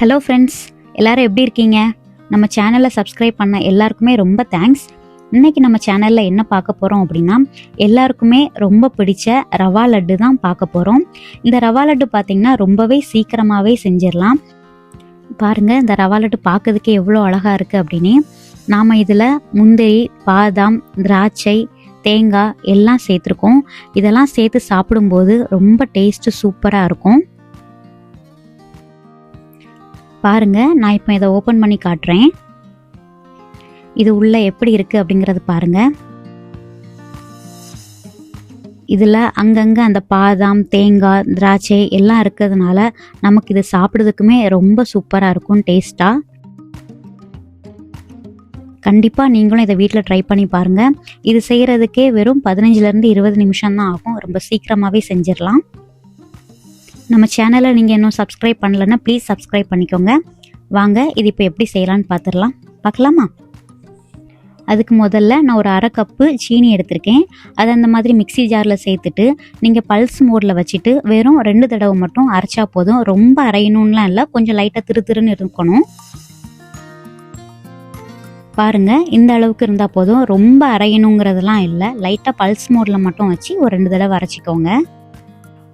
Hello friends எல்லாரும் எப்படி இருக்கீங்க? நம்ம சேனலை சப்ஸ்கிரைப் பண்ண எல்லாருக்குமே ரொம்ப தேங்க்ஸ் இன்னைக்கு நம்ம சேனலில் என்ன பார்க்க போகிறோம் அப்படின்னா எல்லாருக்குமே ரொம்ப பிடிச்ச ரவா லட்டு தான் பார்க்க போகிறோம் இந்த ரவா லட்டு பார்த்திங்கன்னா ரொம்பவே சீக்கிரமாகவே செஞ்சிடலாம். பாருங்கள் இந்த ரவா லட்டு பார்க்கறதுக்கே எவ்வளோ அழகாக இருக்குது அப்படின்னு. நாம் இதில் முந்திரி பாதாம் திராட்சை தேங்காய் எல்லாம் சேர்த்துருக்கோம். இதெல்லாம் சேர்த்து சாப்பிடும்போது ரொம்ப டேஸ்ட்டு சூப்பராக இருக்கும். பாருங்க நான் இப்போ இதை ஓப்பன் பண்ணி காட்டுறேன். இது உள்ளே எப்படி இருக்கு அப்படிங்கிறது பாருங்க. இதில் அங்கங்கே அந்த பாதாம் தேங்காய் திராட்சை எல்லாம் இருக்கிறதுனால நமக்கு இது சாப்பிட்றதுக்குமே ரொம்ப சூப்பராக இருக்கும் டேஸ்ட்டாக கண்டிப்பாக நீங்களும் இதை வீட்டில் ட்ரை பண்ணி பாருங்கள் இது செய்கிறதுக்கே வெறும் பதினஞ்சுலேருந்து இருபது நிமிஷம் தான் ஆகும். ரொம்ப சீக்கிரமாகவே செஞ்சிடலாம். நம்ம சேனலை நீங்கள் இன்னும் சப்ஸ்கிரைப் பண்ணலன்னா ப்ளீஸ் சப்ஸ்கிரைப் பண்ணிக்கோங்க. வாங்க இது இப்போ எப்படி செய்யலான்னு பார்த்துடலாம் பார்க்கலாமா அதுக்கு முதல்ல நான் ஒரு அரை கப்பு சீனி எடுத்திருக்கேன். அதை அந்த மாதிரி மிக்ஸி ஜாரில் சேர்த்துட்டு நீங்கள் பல்ஸ் மோடில் வச்சுட்டு வெறும் ரெண்டு தடவை மட்டும் அரைச்சா போதும். ரொம்ப அரையணும்லாம் இல்லை கொஞ்சம் லைட்டாக திரு திருன்னு இருக்கணும். பாருங்க இந்த அளவுக்கு இருந்தால் போதும். ரொம்ப அரையணுங்கிறதுலாம் இல்லை. லைட்டாக பல்ஸ் மோடில் மட்டும் வச்சு ஒரு ரெண்டு தடவை அரைச்சிக்கோங்க.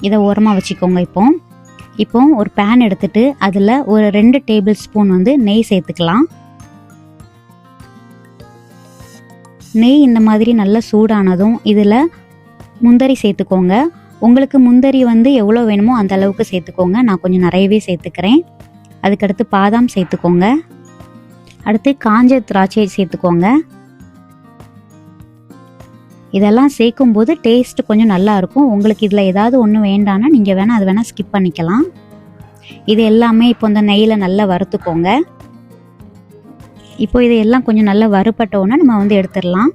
இதை ஓரமாக வச்சுக்கோங்க இப்போ. இப்போ ஒரு பேன் எடுத்துட்டு அதில் ஒரு ரெண்டு டேபிள் ஸ்பூன் வந்து நெய் சேர்த்துக்கலாம். நெய் இந்த மாதிரி நல்லா சூடானதும் இதில் முந்தரி சேர்த்துக்கோங்க. உங்களுக்கு முந்தரி வந்து எவ்வளோ வேணுமோ அந்த அளவுக்கு சேர்த்துக்கோங்க. நான் கொஞ்சம் நிறையவே சேர்த்துக்கிறேன். அதுக்கடுத்து பாதாம் சேர்த்துக்கோங்க. அடுத்து காஞ்ச திராட்சை சேர்த்துக்கோங்க. இதெல்லாம் சேர்க்கும்போது டேஸ்ட் கொஞ்சம் நல்லாயிருக்கும் உங்களுக்கு இதில் ஏதாவது ஒன்று வேண்டான்னா நீங்கள் வேணால் அது வேணால் ஸ்கிப் பண்ணிக்கலாம். இது எல்லாமே இப்போ இந்த நெய்யில் நல்லா வறுத்துக்கோங்க. இப்போ இதையெல்லாம் எல்லாம் கொஞ்சம் நல்லா வறுபட்டோன்னா நம்ம வந்து எடுத்துடலாம்.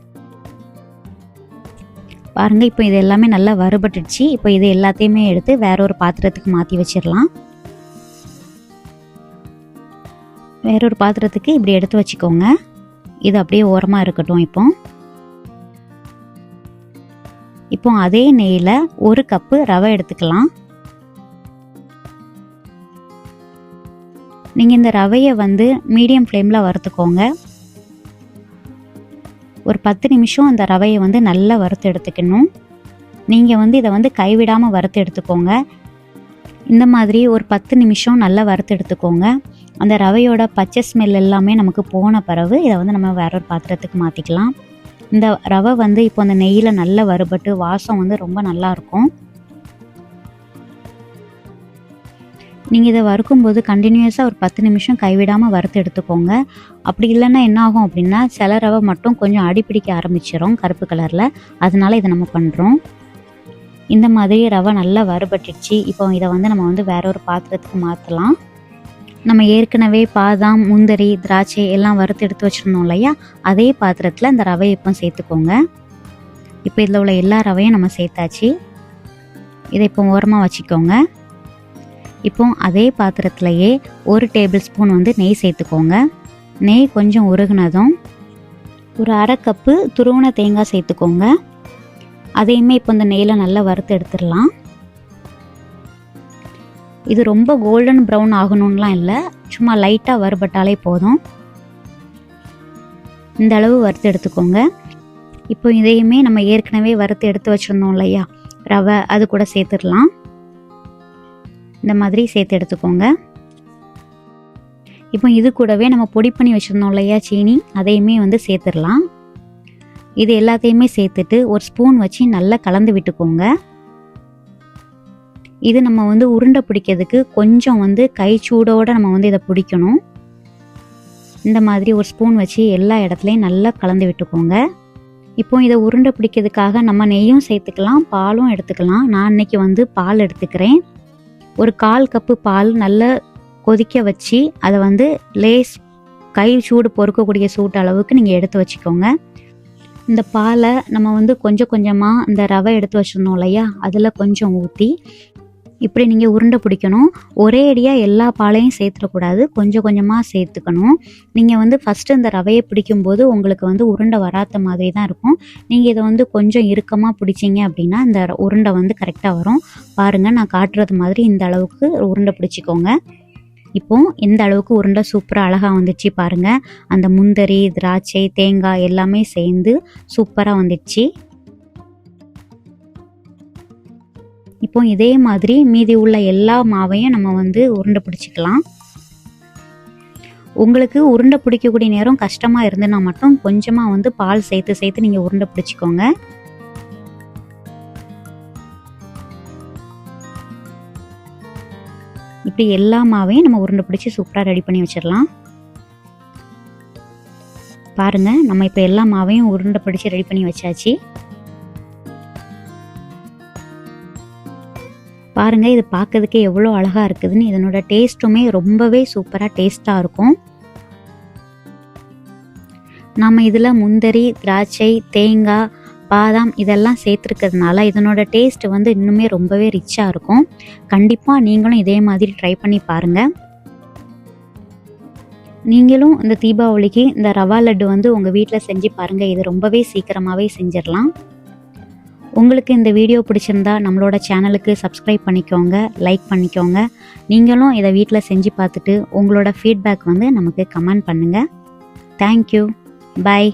பாருங்கள் இப்போ இது எல்லாமே நல்லா வறுபட்டுடுச்சு. இப்போ இது எல்லாத்தையுமே எடுத்து வேற ஒரு பாத்திரத்துக்கு மாற்றி வச்சிடலாம். வேற ஒரு பாத்திரத்துக்கு இப்படி எடுத்து வச்சுக்கோங்க. இது அப்படியே ஓரமாக இருக்கட்டும் இப்போ. இப்போ அதே நெய்யில் ஒரு கப்பு ரவை எடுத்துக்கலாம். நீங்கள் இந்த ரவையை வந்து மீடியம் ஃப்ளேமில் வறுத்துக்கோங்க. ஒரு பத்து நிமிஷம் அந்த ரவையை வந்து நல்லா வறுத்து எடுத்துக்கணும். நீங்கள் வந்து இதை வந்து கைவிடாமல் வறுத்து எடுத்துக்கோங்க. இந்த மாதிரி ஒரு பத்து நிமிஷம் நல்லா வறுத்து எடுத்துக்கோங்க. அந்த ரவையோட பச்சை ஸ்மெல் எல்லாமே நமக்கு போன பிறகு இதை வந்து நம்ம வேற ஒரு பாத்திரத்துக்கு மாற்றிக்கலாம் இந்த ரவை வந்து இப்போ அந்த நெய்யில் நல்லா வறுபட்டு வாசம் வந்து ரொம்ப நல்லாயிருக்கும் நீங்கள் இதை வறுக்கும்போது கண்டினியூஸாக ஒரு பத்து நிமிஷம் கைவிடாமல் வறுத்து எடுத்துக்கோங்க. அப்படி இல்லைன்னா என்ன ஆகும் அப்படின்னா சில ரவை மட்டும் கொஞ்சம் அடிப்பிடிக்க ஆரம்பிச்சிடும் கருப்பு கலரில். அதனால இதை நம்ம பண்ணுறோம் இந்த மாதிரி ரவை நல்லா வறுபட்டுடுச்சு. இப்போ இதை வந்து நம்ம வந்து வேற ஒரு பாத்திரத்துக்கு மாற்றலாம் நம்ம ஏற்கனவே பாதாம் முந்திரி திராட்சை எல்லாம் வறுத்து எடுத்து வச்சுருந்தோம் இல்லையா? அதே பாத்திரத்தில் அந்த ரவையை இப்போ சேர்த்துக்கோங்க. இப்போ இதில் உள்ள எல்லா ரவையும் நம்ம சேர்த்தாச்சு. இதை இப்போ ஓரமாக வச்சுக்கோங்க. இப்போ அதே பாத்திரத்திலையே ஒரு டேபிள் ஸ்பூன் வந்து நெய் சேர்த்துக்கோங்க. நெய் கொஞ்சம் உருகுனதும் ஒரு அரை கப்பு துருவன தேங்காய் சேர்த்துக்கோங்க. அதையுமே இப்போ இந்த நெய்யில் நல்லா வறுத்து எடுத்துடலாம். இது ரொம்ப கோல்டன் ப்ரௌன் ஆகணும்லாம் இல்லை. சும்மா லைட்டாக வறுபட்டாலே போதும். இந்த அளவு வறுத்து எடுத்துக்கோங்க. இப்போ இதையுமே நம்ம ஏற்கனவே வறுத்து எடுத்து வச்சுருந்தோம் இல்லையா? ரவை அது கூட சேர்த்துடலாம். இந்த மாதிரி சேர்த்து எடுத்துக்கோங்க. இப்போ இது கூடவே நம்ம பொடி பண்ணி வச்சுருந்தோம் இல்லையா சீனி? அதையுமே வந்து சேர்த்துடலாம். இது எல்லாத்தையுமே சேர்த்துட்டு ஒரு ஸ்பூன் வச்சு நல்லா கலந்து விட்டுக்கோங்க. இது நம்ம வந்து உருண்டை பிடிக்கிறதுக்கு கொஞ்சம் வந்து கை சூடோடு நம்ம வந்து இதை பிடிக்கணும். இந்த மாதிரி ஒரு ஸ்பூன் வச்சு எல்லா இடத்துலையும் நல்லா கலந்து விட்டுக்கோங்க. இப்போ இதை உருண்டை பிடிக்கிறதுக்காக நம்ம நெய்யும் சேர்த்துக்கலாம் பாலும் எடுத்துக்கலாம். நான் இன்னைக்கு வந்து பால் எடுத்துக்கிறேன். ஒரு கால் கப்பு பால் நல்லா கொதிக்க வச்சு அதை வந்து லேஸ் கை சூடு பொறுக்கக்கூடிய சூட்டு அளவுக்கு நீங்கள் எடுத்து வச்சுக்கோங்க. இந்த பாலை நம்ம வந்து கொஞ்சம் கொஞ்சமாக இந்த ரவை எடுத்து வச்சுருந்தோம் இல்லையா? அதில் கொஞ்சம் ஊற்றி இப்படி நீங்கள் உருண்டை பிடிக்கணும். ஒரே அடியாக எல்லா பாலையும் சேர்த்துடக்கூடாது. கொஞ்சம் கொஞ்சமாக சேர்த்துக்கணும். நீங்கள் வந்து ஃபஸ்ட்டு இந்த ரவையை பிடிக்கும்போது உங்களுக்கு வந்து உருண்டை வராத மாதிரி தான் இருக்கும். நீங்கள் இதை வந்து கொஞ்சம் இறுக்கமாக பிடிச்சிங்க அப்படின்னா இந்த உருண்டை வந்து கரெக்டாக வரும். பாருங்கள் நான் காட்டுறது மாதிரி இந்த அளவுக்கு உருண்டை பிடிச்சிக்கோங்க. இப்போ எந்த அளவுக்கு உருண்டை சூப்பராக அழகாக வந்துச்சு பாருங்கள் அந்த முந்தரி திராட்சை தேங்காய் எல்லாமே சேர்ந்து சூப்பராக வந்துடுச்சு இப்போ இதே மாதிரி மீதி உள்ள எல்லா மாவையும் நம்ம வந்து உருண்டை பிடிச்சிக்கலாம். உங்களுக்கு உருண்டை பிடிக்கக்கூடிய நேரம் கஷ்டமாக இருந்ததுன்னா மட்டும் கொஞ்சமாக வந்து பால் சேர்த்து சேர்த்து நீங்கள் உருண்டை பிடிச்சிக்கோங்க. இப்படி எல்லா மாவையும் நம்ம உருண்டை பிடிச்சி சூப்பராக ரெடி பண்ணி வச்சிடலாம். பாருங்கள் நம்ம இப்போ எல்லா மாவையும் உருண்டை பிடிச்சி ரெடி பண்ணி வச்சாச்சு. பாருங்க இது பார்க்கறதுக்கே எவ்வளோ அழகாக இருக்குதுன்னு. இதனோட டேஸ்ட்டுமே ரொம்பவே சூப்பராக டேஸ்ட்டாக இருக்கும். நம்ம இதில் முந்தரி திராட்சை தேங்காய் பாதாம் இதெல்லாம் சேர்த்துருக்கிறதுனால இதனோட டேஸ்ட் வந்து இன்னுமே ரொம்பவே ரிச்சாக இருக்கும். கண்டிப்பாக நீங்களும் இதே மாதிரி ட்ரை பண்ணி பாருங்கள் நீங்களும் இந்த தீபாவளிக்கு இந்த ரவா லட்டு வந்து உங்கள் வீட்டில் செஞ்சு பாருங்கள் இது ரொம்பவே சீக்கிரமாகவே செஞ்சிடலாம். உங்களுக்கு இந்த வீடியோ பிடிச்சிருந்தா நம்மளோட சேனலுக்கு சப்ஸ்கிரைப் பண்ணிக்கோங்க லைக் பண்ணிக்கோங்க. நீங்களும் இதை வீட்டில் செஞ்சு பார்த்துட்டு உங்களோட ஃபீட்பேக் வந்து நமக்கு கமெண்ட் பண்ணுங்கள் தேங்க்யூ பை